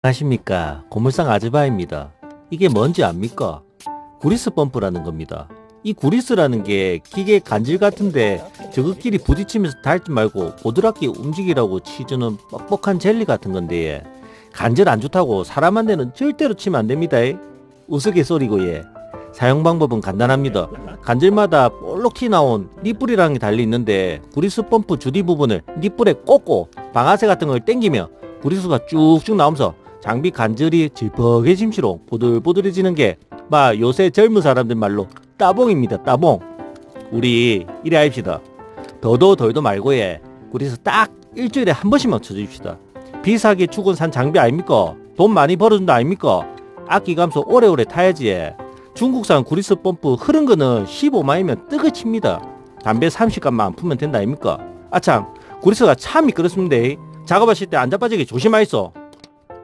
안녕하십니까 고물상 아즈바입니다. 이게 뭔지 압니까? 구리스 펌프라는 겁니다. 이 구리스라는 게 기계 간질 같은데 저것끼리 부딪히면서 닳지 말고 고드랍게 움직이라고 치주는 뻑뻑한 젤리 같은 건데 간질 안 좋다고 사람한테는 절대로 치면 안 됩니다. 우스갯소리고 예. 사용 방법은 간단합니다. 간질마다 볼록 튀나온 니뿔이라는 게 달려 있는데 구리스 펌프 주디 부분을 니뿔에 꽂고 방아쇠 같은 걸 당기며 구리스가 쭉쭉 나오면서 장비 간절이 질퍽해짐시로 보들보들해지는 게마 요새 젊은 사람들 말로 따봉입니다 따봉. 우리 이래 합시다. 더도 덜도 말고 예 그래서 딱 일주일에 한 번씩만 쳐줍시다. 비싸게 주곤 산 장비 아닙니까? 돈 많이 벌어준다 아닙니까? 아끼감소 오래오래 타야지 예. 중국산 구리스 펌프 흐른 거는 15만이면 뜨거 칩니다. 담배 30갑만 안 풀면 된다 아닙니까? 아참 구리스가 참 미끄럽습니다. 작업하실 때 안 자빠지게 조심하이소